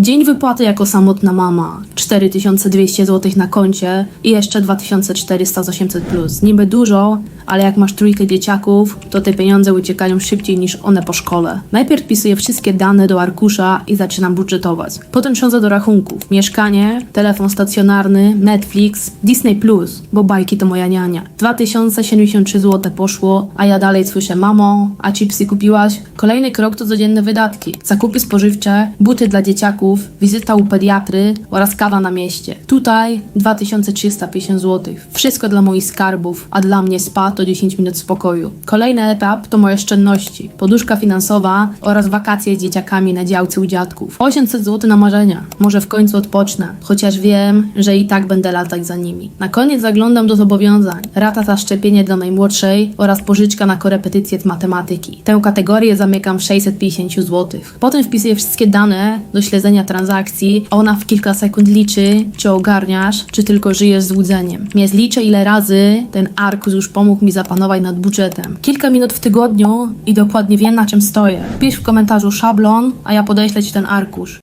Dzień wypłaty jako samotna mama. 4200 zł na koncie i jeszcze 2400 z 800 plus. Niby dużo, ale jak masz trójkę dzieciaków, to te pieniądze uciekają szybciej niż one po szkole. Najpierw wpisuję wszystkie dane do arkusza i zaczynam budżetować. Potem przechodzę do rachunków. Mieszkanie, telefon stacjonarny, Netflix, Disney Plus, bo bajki to moja niania. 2073 zł poszło, a ja dalej słyszę mamo, a chipsy kupiłaś? Kolejny krok to codzienne wydatki. Zakupy spożywcze, buty dla dzieciaków, wizyta u pediatry oraz kawa na mieście. Tutaj 2350 zł. Wszystko dla moich skarbów, a dla mnie spa to 10 minut spokoju. Kolejny etap to moje oszczędności, poduszka finansowa oraz wakacje z dzieciakami na działce u dziadków. 800 zł na marzenia. Może w końcu odpocznę, chociaż wiem, że i tak będę latać za nimi. Na koniec zaglądam do zobowiązań. Rata za szczepienie dla najmłodszej oraz pożyczka na korepetycje z matematyki. Tę kategorię zamykam w 650 zł. Potem wpisuję wszystkie dane do śledzenia transakcji, a ona w kilka sekund liczy, czy ogarniasz, czy tylko żyjesz z łudzeniem. Mnie zliczę ile razy ten arkus już pomógł mi zapanować nad budżetem. Kilka minut w tygodniu i dokładnie wiem na czym stoję. Pisz w komentarzu szablon, a ja podeślę ci ten arkusz.